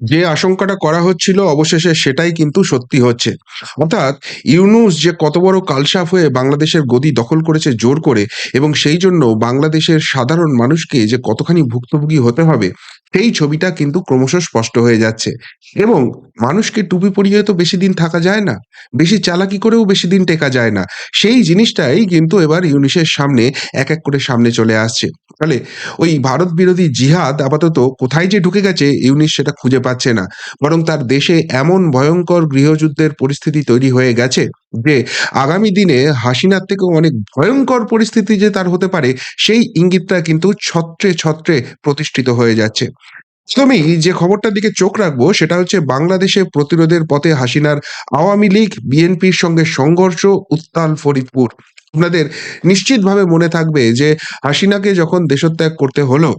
যে আশঙ্কাটা করা হচ্ছিল অবশেষে সেটাই কিন্তু সত্যি হচ্ছে। অর্থাৎ ইউনুস যে কত বড় কালসাফ হয়ে বাংলাদেশের গদি দখল করেছে জোর করে এবং সেই জন্য বাংলাদেশের সাধারণ মানুষকে যে কতখানি ভুক্তভোগী হতে হবে, সেই ছবিটা কিন্তু ক্রমশ স্পষ্ট হয়ে যাচ্ছে। এবং মানুষকে টুপি পরিয়ে তো বেশিদিন থাকা যায় না। বেশি চালাকি করেও বেশি দিন টেকা যায় না। সেই জিনিসটাই কিন্তু এবার ইউনূসের সামনে এক, এক করে সামনে চলে আসছে। ফলে ওই ভারত বিরোধী জিহাদ আপাতত কোথায় যে ঢুকে গেছে ইউনূস সেটা খুঁজে পাচ্ছে না। বরং তার দেশে এমন ভয়ঙ্কর গৃহযুদ্ধের পরিস্থিতি তৈরি হয়ে গেছে যে আগামী দিনে হাসিনার থেকেও অনেক ভয়ঙ্কর পরিস্থিতি যে তার হতে পারে সেই ইঙ্গিতটা কিন্তু ছত্রে, ছত্রে প্রতিষ্ঠিত হয়ে যাচ্ছে। প্রথমেই যে খবরটার দিকে চোখ রাখব সেটা হচ্ছে বাংলাদেশে প্রতিরোধের পথে হাসিনার আওয়ামী লীগ, বিএনপির সঙ্গে সংঘর্ষ উত্তাল ফরিদপুর। আপনাদের নিশ্চিতভাবে মনে থাকবে যে হাসিনাকে যখন দেশত্যাগ করতে হলো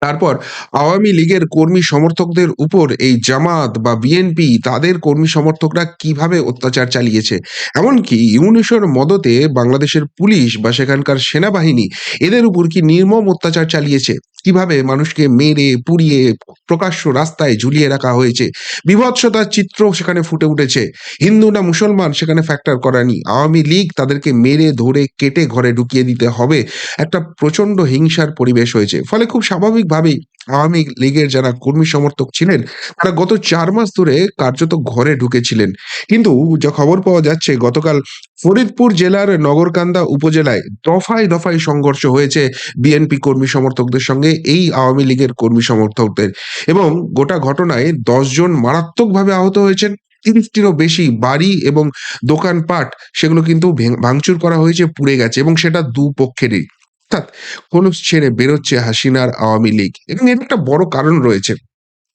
তারপর আওয়ামী লীগের কর্মী সমর্থকদের উপর এই জামাত বা বিএনপি তাদের কর্মী সমর্থকরা কীভাবে অত্যাচার চালিয়েছে। এমনকি ইউনূসের মদতে বাংলাদেশের পুলিশ বা সেখানকার সেনাবাহিনী এদের উপর কি নির্মম অত্যাচার চালিয়েছে। কীভাবে মানুষকে মেরে, পুড়িয়ে প্রকাশ্য রাস্তায় ঝুলিয়ে রাখা হয়েছে। বীভৎসতার চিত্র সেখানে ফুটে উঠেছে। হিন্দু না মুসলমান সেখানে ফ্যাক্টর করেনি। আওয়ামী লীগ তাদেরকে মেরে, ধরে, কেটে ঘরে ঢুকিয়ে দিতে হবে। একটা প্রচণ্ড হিংসার পরিবেশ হয়েছে। ফলে খুব স্বাভাবিকভাবেই আওয়ামী লীগের যারা কর্মী সমর্থক ছিলেন তারা গত চার মাস ধরে কার্যত ঘরে ঢুকেছিলেন। কিন্তু যা খবর পাওয়া যাচ্ছে গতকাল ফরিদপুর জেলার নগরকান্দা উপজেলায় দফায়, দফায় সংঘর্ষ হয়েছে বিএনপি কর্মী সমর্থকদের সঙ্গে এই আওয়ামী লীগের কর্মী সমর্থকদের। এবং গোটা ঘটনায় ১০ জন মারাত্মকভাবে আহত হয়েছেন। তিরিশটিরও বেশি বাড়ি এবং দোকানপাট সেগুলো কিন্তু ভাঙচুর করা হয়েছে, পুড়ে গেছে এবং সেটা দুপক্ষেরই। অর্থাৎ খোলস ছেড়ে বেরোচ্ছে হাসিনার আওয়ামী লীগ এবং এর একটা বড় কারণ রয়েছে।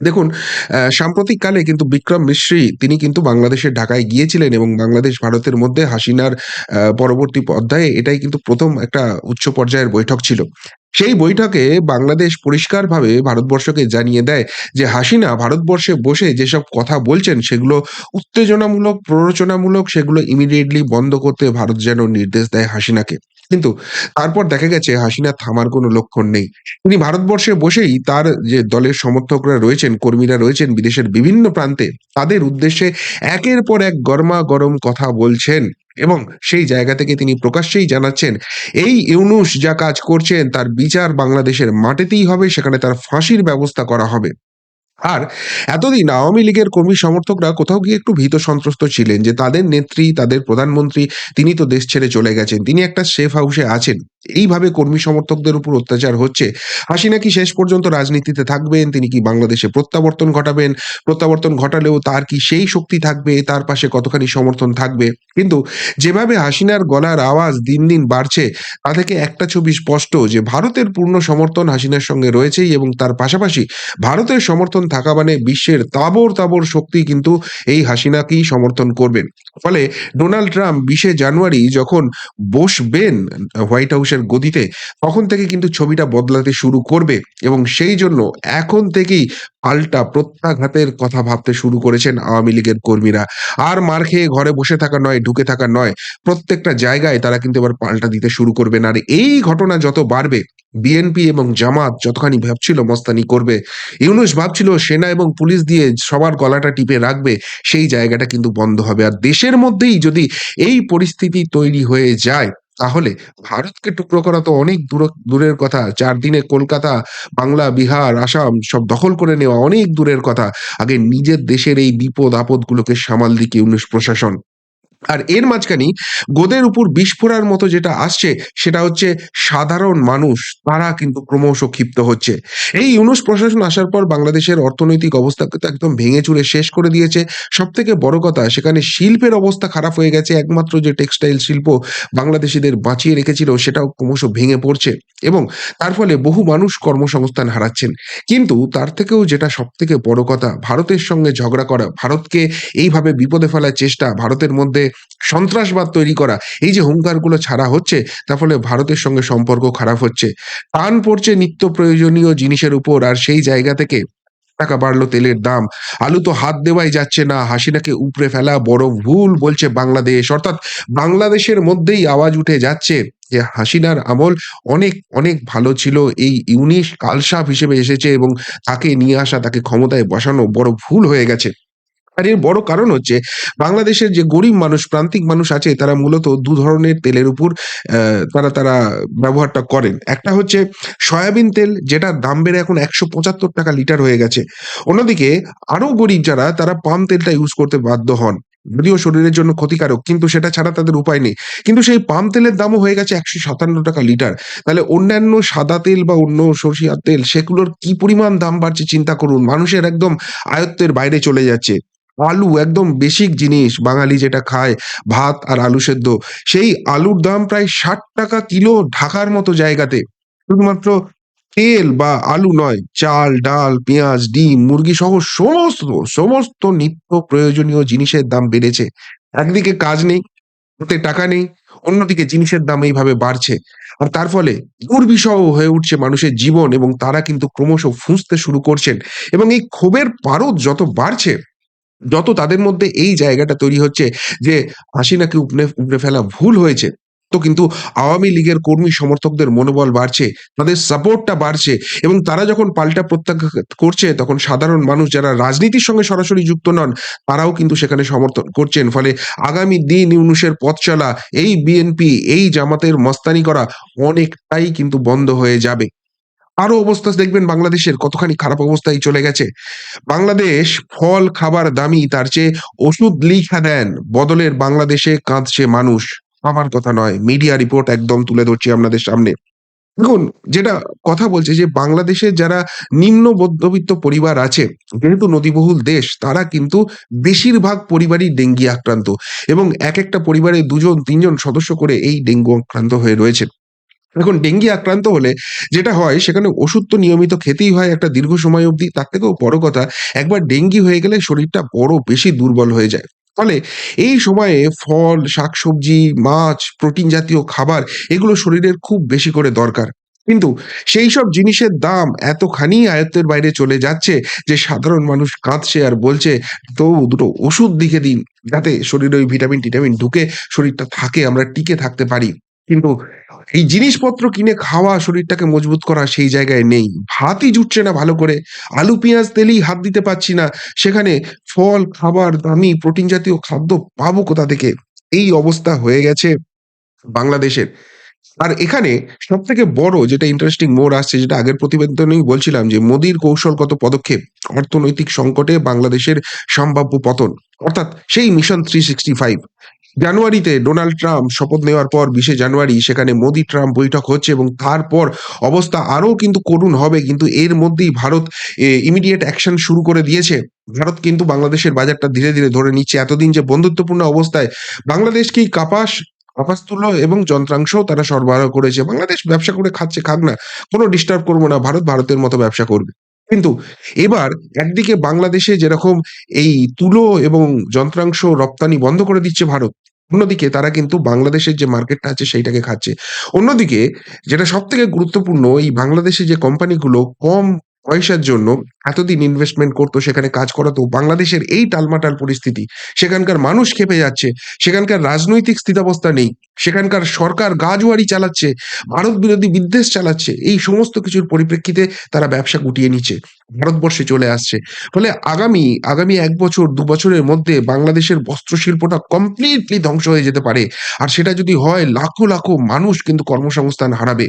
দেখুন আ সাম্প্রতিককালে কিন্তু বিক্রম মিশ্রি তিনি কিন্তু বাংলাদেশের ঢাকায় গিয়েছিলেন এবং বাংলাদেশ ভারতের মধ্যে হাসিনার পরবর্তী অধ্যায়ে এটাই কিন্তু প্রথম একটা উচ্চ পর্যায়ের বৈঠক ছিল। সেই বৈঠকে বাংলাদেশ পরিষ্কারভাবে ভারতবর্ষকে জানিয়ে দেয় যে হাসিনা ভারতবর্ষে বসে যেসব কথা বলছেন সেগুলো উত্তেজনামূলক, প্ররোচনামূলক সেগুলো ইমিডিয়েটলি বন্ধ করতে ভারত যেন নির্দেশ দেয় হাসিনাকে। কিন্তু তারপর দেখা গেছে হাসিনা থামার কোনো লক্ষণ নেই। তিনি ভারতবর্ষে বসেই তার যে দলের সমর্থকরা রয়েছেন, কর্মীরা রয়েছেন বিদেশের বিভিন্ন প্রান্তে তাদের উদ্দেশ্যে একের পর এক গরমা গরম কথা বলছেন এবং সেই জায়গা থেকে তিনি প্রকাশ্যেই জানাচ্ছেন এই ইউনুস যা কাজ করছেন তার বিচার বাংলাদেশের মাটিতেই হবে, সেখানে তার ফাঁসির ব্যবস্থা করা হবে। আর এতদিন আওয়ামী লীগের কর্মী সমর্থকরা কোথাও গিয়ে একটু ভীত সন্ত্রস্ত ছিলেন যে তাদের নেত্রী, তাদের প্রধানমন্ত্রী তিনি তো দেশ ছেড়ে চলে গেছেন। তিনি একটা সেফ হাউসে আছেন। এইভাবে কর্মী সমর্থকদের উপর অত্যাচার হচ্ছে। হাসিনা কি শেষ পর্যন্ত রাজনীতিতে থাকবেন? তিনি কি বাংলাদেশে প্রত্যাবর্তন ঘটাবেন? প্রত্যাবর্তন ঘটালেও তার কি সেই শক্তি থাকবে? তার পাশে কতখানি সমর্থন থাকবে? কিন্তু যেভাবে হাসিনার গলার আওয়াজ দিন, দিন বাড়ছে তা থেকে একটা ছবি স্পষ্ট যে ভারতের পূর্ণ সমর্থন হাসিনার সঙ্গে রয়েছেই এবং তার পাশাপাশি ভারতের সমর্থন থাকা মানে বিশ্বের তাবর তাবড় শক্তি কিন্তু এই হাসিনাকেই সমর্থন করবেন। ফলে ডোনাল্ড ট্রাম্প ২০শে জানুয়ারি যখন বসবেন হোয়াইট হাউসের গদিতে তখন থেকে কিন্তু ছবিটা বদলাতে শুরু করবে এবং সেই জন্য এখন থেকেই পাল্টা প্রত্যাঘাতের কথা ভাবতে শুরু করেছেন আওয়ামী লীগের কর্মীরা। আর মার খেয়ে ঘরে বসে থাকা নয়, ঢুকে থাকা নয়। প্রত্যেকটা জায়গায় তারা কিন্তু এবার পাল্টা দিতে শুরু করবেন। আর এই ঘটনা যত বাড়বে বিএনপি এবং জামাত যতখানি ভাবছিল মস্তানি করবে, ইউনুস ভাবছিল সেনা এবং পুলিশ দিয়ে সবার গলাটা টিপে রাখবে, সেই জায়গাটা কিন্তু বন্ধ হবে। আর দেশের মধ্যেই যদি এই পরিস্থিতি তৈরি হয়ে যায় তাহলে ভারতকে টুকরো করা তো অনেক দূর দূরের কথা। চার দিনে কলকাতা, বাংলা, বিহার, আসাম সব দখল করে নেওয়া অনেক দূরের কথা। আগে নিজের দেশের এই বিপদ-আপদগুলোকে সামাল দিকে উনিশ প্রশাসন। আর এর মাঝখানেই গোদের উপর বিষ ফোঁড়ার মতো যেটা আসছে সেটা হচ্ছে সাধারণ মানুষ তারা কিন্তু ক্রমশ ক্ষিপ্ত হচ্ছে। এই ইউনুস প্রশাসন আসার পর বাংলাদেশের অর্থনৈতিক অবস্থাকে তো একদম ভেঙে-চুরে শেষ করে দিয়েছে। সব থেকে বড় কথা সেখানে শিল্পের অবস্থা খারাপ হয়ে গেছে। একমাত্র যে টেক্সটাইল শিল্প বাংলাদেশিদের বাঁচিয়ে রেখেছিল সেটাও ক্রমশ ভেঙে পড়ছে এবং তার ফলে বহু মানুষ কর্মসংস্থান হারাচ্ছেন। কিন্তু তার থেকেও যেটা সব থেকে বড় কথা ভারতের সঙ্গে ঝগড়া করা, ভারতকে এইভাবে বিপদে ফেলার চেষ্টা, ভারতের মধ্যে সন্ত্রাসবাদ তৈরি করা, এই যে হুঙ্কারগুলো ছাড়া হচ্ছে তার ফলে ভারতের সঙ্গে সম্পর্ক খারাপ হচ্ছে। টান পড়ছে নিত্য প্রয়োজনীয় জিনিসের উপর আর সেই জায়গা থেকে টাকা বাড়লো তেলের দাম। আলু তো হাত দেওয়াই যাচ্ছে না হাসিনাকে উপড়ে ফেলা বড় ভুল বলছে বাংলাদেশ। অর্থাৎ বাংলাদেশের মধ্যেই আওয়াজ উঠে যাচ্ছে যে হাসিনার আমল অনেক অনেক ভালো ছিল। এই ইউনিশ কালসাপ হিসেবে এসেছে এবং তাকে নিয়ে আসা তাকে ক্ষমতায় বসানো বড় ভুল হয়ে গেছে। আর এর বড় কারণ হচ্ছে বাংলাদেশের যে গরিব মানুষ, প্রান্তিক মানুষ আছে, তারা মূলত দু ধরনের তেলের উপর তারা তারা ব্যবহারটা করেন। একটা হচ্ছে সয়াবিন তেল, যেটার দাম বেড়ে এখন একশো পঁচাত্তর টাকা লিটার হয়ে গেছে। অন্যদিকে আরও গরিব যারা, তারা পাম তেলটা ইউজ করতে বাধ্য হন। যদিও শরীরের জন্য ক্ষতিকারক, কিন্তু সেটা ছাড়া তাদের উপায় নেই। কিন্তু সেই পাম তেলের দামও হয়ে গেছে একশো সাতান্ন টাকা লিটার। তাহলে অন্যান্য সাদা তেল বা অন্য সরষিয়ার তেল, সেগুলোর কি পরিমাণ দাম বাড়ছে চিন্তা করুন। মানুষের একদম আয়ত্তের বাইরে চলে যাচ্ছে। আলু একদম বেসিক জিনিস, বাঙালি যেটা খায়, ভাত আর আলু সেদ্ধ। সেই আলুর দাম প্রায় ষাট টাকা কিলো ঢাকার মতো জায়গাতে। শুধুমাত্র তেল বা আলু নয়, চাল, ডাল, পেঁয়াজ, ডিম, মুরগি সহ সমস্ত সমস্ত নিত্য প্রয়োজনীয় জিনিসের দাম বেড়েছে। একদিকে কাজ নেই হাতে টাকা নেই, অন্যদিকে জিনিসের দাম এইভাবে বাড়ছে। আর তার ফলে দুর্বিষহ হয়ে উঠছে মানুষের জীবন এবং তারা কিন্তু ক্রমশ ফুঁসতে শুরু করছেন। এবং এই ক্ষোভের পারদ যত বাড়ছে যত তাদের মধ্যে এই জায়গাটা তৈরি হচ্ছে যে হাসিনাকে উপড়ে উপড়ে ফেলা ভুল হয়েছে, তো কিন্তু আওয়ামী লীগের কর্মী সমর্থকদের মনোবল বাড়ছে, তাদের সাপোর্টটা বাড়ছে এবং তারা যখন পাল্টা প্রত্যাঘাত করছে, তখন সাধারণ মানুষ যারা রাজনীতির সঙ্গে সরাসরি যুক্ত নন, তারাও কিন্তু সেখানে সমর্থন করছেন। ফলে আগামী দিন ইউনুসের পথ চলা, এই বিএনপি, এই জামাতের মস্তানি করা অনেকটাই কিন্তু বন্ধ হয়ে যাবে। আরও অবস্থা দেখবেন বাংলাদেশের কতখানি খারাপ অবস্থায় চলে গেছে। বাংলাদেশ ফল, খাবার দামি তার চেয়ে ওষুধ লিখা দেন। বদলের বাংলাদেশে কাঁদছে মানুষ। আমার কথা নয় মিডিয়া রিপোর্ট একদম তুলে ধরছি আপনাদের সামনে। দেখুন, যেটা কথা বলছে যে বাংলাদেশের যারা নিম্ন মধ্যবিত্ত পরিবার আছে, যেহেতু নদীবহুল দেশ, তারা কিন্তু বেশিরভাগ পরিবারই ডেঙ্গি আক্রান্ত এবং এক একটা পরিবারে দুজন, তিনজন সদস্য করে এই ডেঙ্গু আক্রান্ত হয়ে রয়েছে। এখন ডেঙ্গি আক্রান্ত হলে যেটা হয়, সেখানে ওষুধ তো নিয়মিত খেতেই হয় একটা দীর্ঘ সময় অবধি। তার থেকেও বড় কথা, একবার ডেঙ্গি হয়ে গেলে শরীরটা বড় বেশি দুর্বল হয়ে যায়। ফলে এই সময়ে ফল, শাকসবজি, মাছ, প্রোটিন জাতীয় খাবার, এগুলো শরীরের খুব বেশি করে দরকার। কিন্তু সেই সব জিনিসের দাম এতখানি আয়ত্তের বাইরে চলে যাচ্ছে যে সাধারণ মানুষ কাঁদছে আর বলছে, তো দুটো ওষুধ দিকে দিন, যাতে শরীরে ওই ভিটামিন, টিটামিন ঢুকে, শরীরটা থাকে, আমরা টিকে থাকতে পারি। কিন্তু এই জিনিসপত্র কিনে খাওয়া শরীরটাকে মজবুত করা সেই জায়গায় নেই। ভাতই জুটছে না ভালো করে। আলু, পেঁয়াজ, তেলেই হাত দিতে পারছি না। সেখানে ফল, খাবার, দামি, প্রোটিন জাতীয় খাদ্য পাবো কোথা থেকে? এই অবস্থা হয়ে গেছে বাংলাদেশের। আর এখানে সব থেকে বড় যেটা ইন্টারেস্টিং মোড় আসছে, যেটা আগের প্রতিবেদনেই বলছিলাম যে মোদির কৌশলগত পদক্ষেপ, অর্থনৈতিক সংকটে বাংলাদেশের সম্ভাব্য পতন। অর্থাৎ সেই মিশন থ্রি সিক্সটি ফাইভ জানুয়ারিতে ডোনাল্ড ট্রাম্প শপথ নেওয়ার পর বিশে জানুয়ারি সেখানে মোদি ট্রাম্প বৈঠক হচ্ছে এবং তারপর অবস্থা আরও কিন্তু করুণ হবে, কিন্তু এর মধ্যেই ভারত ইমিডিয়েট অ্যাকশন শুরু করে দিয়েছে। ভারত কিন্তু বাংলাদেশের বাজারটা ধীরে ধীরে ধরে নিচ্ছে। এতদিন যে বন্ধুত্বপূর্ণ অবস্থায় বাংলাদেশকেই কাপাস কাপাস তুলো এবং যন্ত্রাংশও তারা সরবরাহ করেছে। বাংলাদেশ ব্যবসা করে খাচ্ছে, খাক না। কোনো ডিস্টার্ব করব না। ভারত ভারতের মতো ব্যবসা করবে। কিন্তু এবার একদিকে বাংলাদেশে যেরকম এই তুলো এবং যন্ত্রাংশ রপ্তানি বন্ধ করে দিচ্ছে ভারত, অন্যদিকে তারা কিন্তু বাংলাদেশের যে মার্কেটটা আছে সেইটাকে খাচ্ছে। অন্যদিকে যেটা সব থেকে গুরুত্বপূর্ণ, এই বাংলাদেশে যে কোম্পানিগুলো কম পয়সার জন্য এতদিন ইনভেস্টমেন্ট করতো, সেখানে কাজ করাতো, বাংলাদেশের এই টালমাটাল পরিস্থিতি, সেখানকার মানুষ খেপে যাচ্ছে, সেখানকার রাজনৈতিক স্থিতাবস্থা নেই, সেখানকার সরকার গাজুয়ারি চালাচ্ছে, ভারত বিরোধী বিদ্বেষ চালাচ্ছে, এই সমস্ত কিছুর পরিপ্রেক্ষিতে তারা ব্যবসা গুটিয়ে নিচ্ছে, ভারতবর্ষে চলে আসছে। ফলে আগামী আগামী এক বছর, দু বছরের মধ্যে বাংলাদেশের বস্ত্র শিল্পটা কমপ্লিটলি ধ্বংস হয়ে যেতে পারে, আর সেটা যদি হয়, লাখো লাখো মানুষ কিন্তু কর্মসংস্থান হারাবে।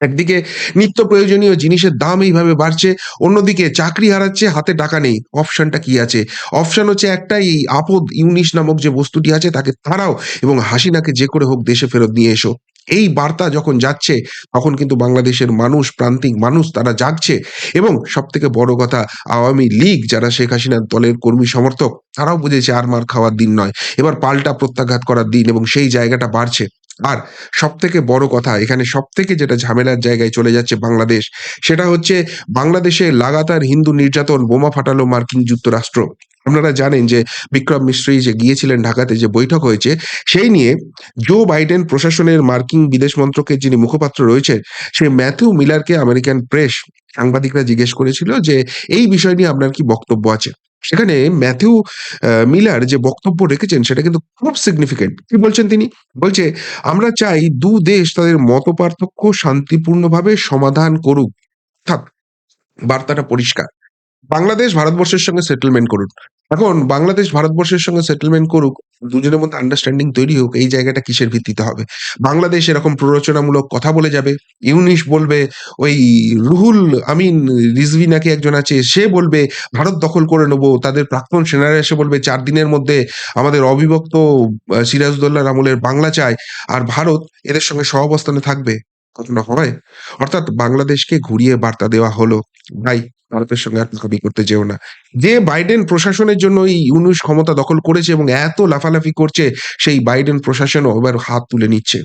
একদিকে নিত্য প্রয়োজনীয় জিনিসের দাম এইভাবে বাড়ছে, অন্যদিকে চাকরি হারাচ্ছে, হাতে টাকা নেই। অপশনটা কি আছে? অপশন হচ্ছে একটাই, এই আপদ ইউনিশ নামক যে বস্তুটি আছে, তাকে তাড়াও এবং হাসিনাকে যে করে হোক দেশে ফেরত নিয়ে এসো। এই বার্তা যখন যাচ্ছে, তখন কিন্তু বাংলাদেশের মানুষ, প্রান্তিক মানুষ, তারা জাগছে এবং সব থেকে বড় কথা, আওয়ামী লীগ যারা শেখ হাসিনার দলের কর্মী সমর্থক, তারাও বুঝেছে আর মার খাওয়ার দিন নয়। এবার পাল্টা প্রত্যাঘাত করার দিন এবং সেই জায়গাটা বাড়ছে। আর সব থেকে বড় কথা এখানে সব থেকে যেটা ঝামেলার জায়গায় চলে যাচ্ছে বাংলাদেশ সেটা হচ্ছে বাংলাদেশে লাগাতার হিন্দু নির্যাতন বোমা ফাটালো মার্কিন যুক্তরাষ্ট্র আপনারা জানেন যে বিক্রম মিশ্রি যে গিয়েছিলেন ঢাকাতে যে বৈঠক হয়েছে সেই নিয়ে জো বাইডেন প্রশাসনের মার্কিন বিদেশ মন্ত্রকের যিনি মুখপাত্র রয়েছেন সেই ম্যাথিউ মিলারকে আমেরিকান প্রেস সাংবাদিকরা জিজ্ঞেস করেছিল যে, "এই বিষয় নিয়ে আপনার কি বক্তব্য আছে?" সেখানে ম্যাথিউ মিলার যে বক্তব্য রেখেছেন সেটা কিন্তু খুব সিগনিফিকেন্ট কি বলছেন তিনি? বলছে, "আমরা চাই দু দেশ তাদের মত পার্থক্য শান্তিপূর্ণভাবে সমাধান করুক।" অর্থাৎ বার্তাটা পরিষ্কার। বাংলাদেশ ভারতবর্ষের সঙ্গে সেটেলমেন্ট করুন। এখন বাংলাদেশ ভারতবর্ষের সঙ্গে সেটেলমেন্ট করুক, দুজনের মধ্যে আন্ডারস্ট্যান্ডিং তৈরি হোক, এই জায়গাটা কিসের ভিত্তিতে হবে? বাংলাদেশ এরকম প্ররোচনামূলক কথা বলে যাবে। ইউনিশ বলবে, ওই রুহুল আমিন রিজভী নাকি একজন আছে, সে বলবে ভারত দখল করে নেব তাদের প্রাক্তন সেনারা এসে বলবে চার দিনের মধ্যে আমাদের অবিভক্ত সিরাজউদ্দৌলার আমলের বাংলা চায় আর ভারত এদের সঙ্গে সহাবস্থানে থাকবে। কখনো হয়? অর্থাৎ বাংলাদেশকে ঘুরিয়ে বার্তা দেওয়া হলো, ভাই ভারতের সঙ্গে আর পাকামি করতে যেও না। যে বাইডেন প্রশাসনের জন্য এই ইউনূস ক্ষমতা দখল করেছে এবং এত লাফালাফি করছে, সেই বাইডেন প্রশাসনও এবার হাত তুলে নিচ্ছে।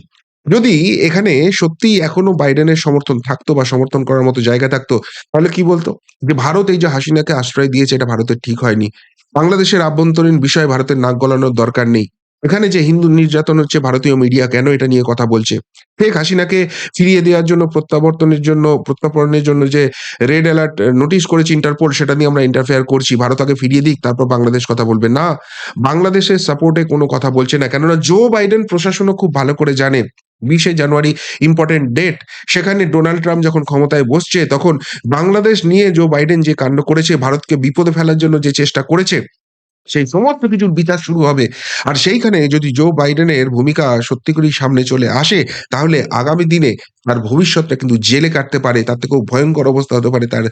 যদি এখানে সত্যিই এখনও বাইডেনের সমর্থন থাকতো বা সমর্থন করার মতো জায়গা থাকতো, তাহলে কি বলতো? যে ভারত এই যে হাসিনাকে আশ্রয় দিয়েছে এটা ভারতের ঠিক হয়নি। বাংলাদেশের আভ্যন্তরীণ বিষয়ে ভারতের নাক গলানোর দরকার নেই। এখানে যে হিন্দু নির্যাতন হচ্ছে ভারতীয় মিডিয়া কেন এটা নিয়ে কথা বলছে? শেখ হাসিনাকে ফিরিয়ে দেওয়ার জন্য প্রত্যাবর্তনের জন্য প্রত্যর্পণের জন্য যে রেড অ্যালার্ট নোটিস করেছে ইন্টারপোল সেটা নিয়ে আমরা ইন্টারফেয়ার করছি। ভারত আগে ফিরিয়ে দিক তারপর বাংলাদেশ কথা বলবে। না, বাংলাদেশের সাপোর্টে কোনো কথা বলছে না। কেননা জো বাইডেন প্রশাসনও খুব ভালো করে জানে বিশে জানুয়ারি ইম্পর্টেন্ট ডেট। সেখানে ডোনাল্ড ট্রাম্প যখন ক্ষমতায় বসছে তখন বাংলাদেশ নিয়ে জো বাইডেন যে কাণ্ড করেছে, ভারতকে বিপদে ফেলার জন্য যে চেষ্টা করেছে, সেই সমস্ত কিছুর বিচার শুরু হবে। আর সেইখানে যদি জো বাইডেনের ভূমিকা সত্যি করেই সামনে চলে আসে, তাহলে আগামী দিনে তার ভবিষ্যৎটা কিন্তু জেলে কাটতে পারে। তার থেকেও ভয়ঙ্কর অবস্থা হতে পারে তার,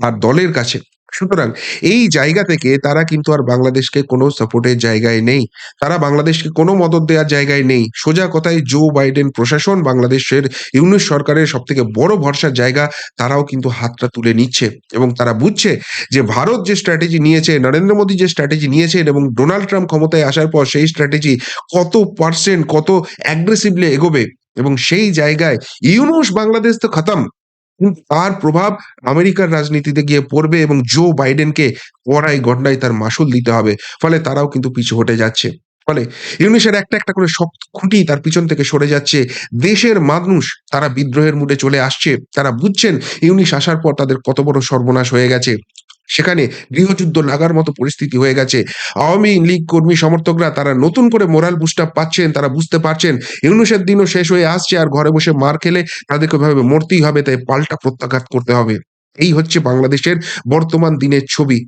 তার দলের কাছে। সুতরাং এই জায়গা থেকে তারা কিন্তু আর বাংলাদেশকে কোনো সাপোর্টের জায়গায় নেই। তারা বাংলাদেশকে কোনো মদত দেওয়ার জায়গায় নেই। সোজা কথায় জো বাইডেন প্রশাসন বাংলাদেশের ইউনূস সরকারের সবথেকে বড় ভরসার জায়গা, তারাও কিন্তু হাতটা তুলে নিচ্ছে এবং তারা বুঝছে যে ভারত যে স্ট্র্যাটেজি নিয়েছে, নরেন্দ্র মোদী যে স্ট্র্যাটেজি নিয়েছেন এবং ডোনাল্ড ট্রাম্প ক্ষমতায় আসার পর সেই স্ট্র্যাটেজি কত পার্সেন্ট কত অ্যাগ্রেসিভলি এগোবে এবং সেই জায়গায় ইউনুস বাংলাদেশ তো খতম। তার প্রভাব আমেরিকার রাজনীতিতে গিয়ে পড়বে এবং জো বাইডেনকে কড়াই গণ্ডায় তার মাসুল দিতে হবে। ফলে তারাও কিন্তু পিছু হটে যাচ্ছে। ফলে ইউনিসের একটা, একটা করে শক্ত খুঁটি তার পিছন থেকে সরে যাচ্ছে। দেশের মানুষ তারা বিদ্রোহের মুডে চলে আসছে। তারা বুঝছেন ইউনিস আসার পর তাদের কত বড় সর্বনাশ হয়ে গেছে। সেখানে গৃহযুদ্ধ লাগার মতো পরিস্থিতি হয়ে গেছে। আওয়ামী লীগ কর্মী সমর্থকরা তারা নতুন করে মোরাল বুস্ট আপ পাচ্ছেন। তারা বুঝতে পারছেন ইউনূসের দিনও শেষ হয়ে আসছে আর ঘরে বসে মার খেলে তাদেরকে ওইভাবে মরতেই হবে তাই পাল্টা প্রত্যাঘাত করতে হবে। এই হচ্ছে বাংলাদেশের বর্তমান দিনের ছবি।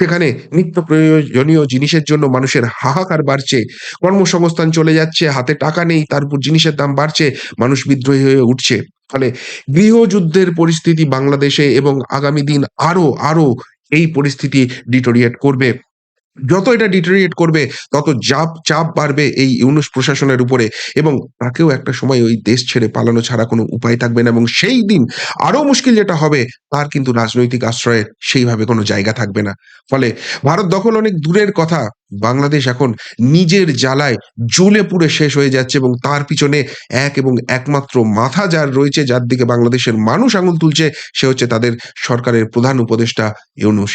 সেখানে নিত্য প্রয়োজনীয় জিনিসের জন্য মানুষের হাহাকার বাড়ছে। কর্মসংস্থান চলে যাচ্ছে, হাতে টাকা নেই, তার উপর জিনিসের দাম বাড়ছে, মানুষ বিদ্রোহী হয়ে উঠছে। ফলে গৃহযুদ্ধের পরিস্থিতি বাংলাদেশে এবং আগামী দিন আরও, আরও এই পরিস্থিতি ডিটোরিয়েট করবে। যত এটা ডিটোরিয়েট করবে তত জাপ চাপ বাড়বে এই ইউনুস প্রশাসনের উপরে এবং তাকেও একটা সময় ওই দেশ ছেড়ে পালানো ছাড়া কোনো উপায় থাকবে না এবং সেই দিন আরও মুশকিল যেটা হবে তার কিন্তু রাজনৈতিক আশ্রয়ের সেইভাবে কোনো জায়গা থাকবে না। ফলে ভারত দখল অনেক দূরের কথা, বাংলাদেশ এখন নিজের জ্বালায় জ্বলে পুড়ে শেষ হয়ে যাচ্ছে এবং তার পিছনে এক এবং একমাত্র মাথা যার রয়েছে, যার দিকে বাংলাদেশের মানুষ আঙুল তুলছে, সে হচ্ছে তাদের সরকারের প্রধান উপদেষ্টা ইউনূস।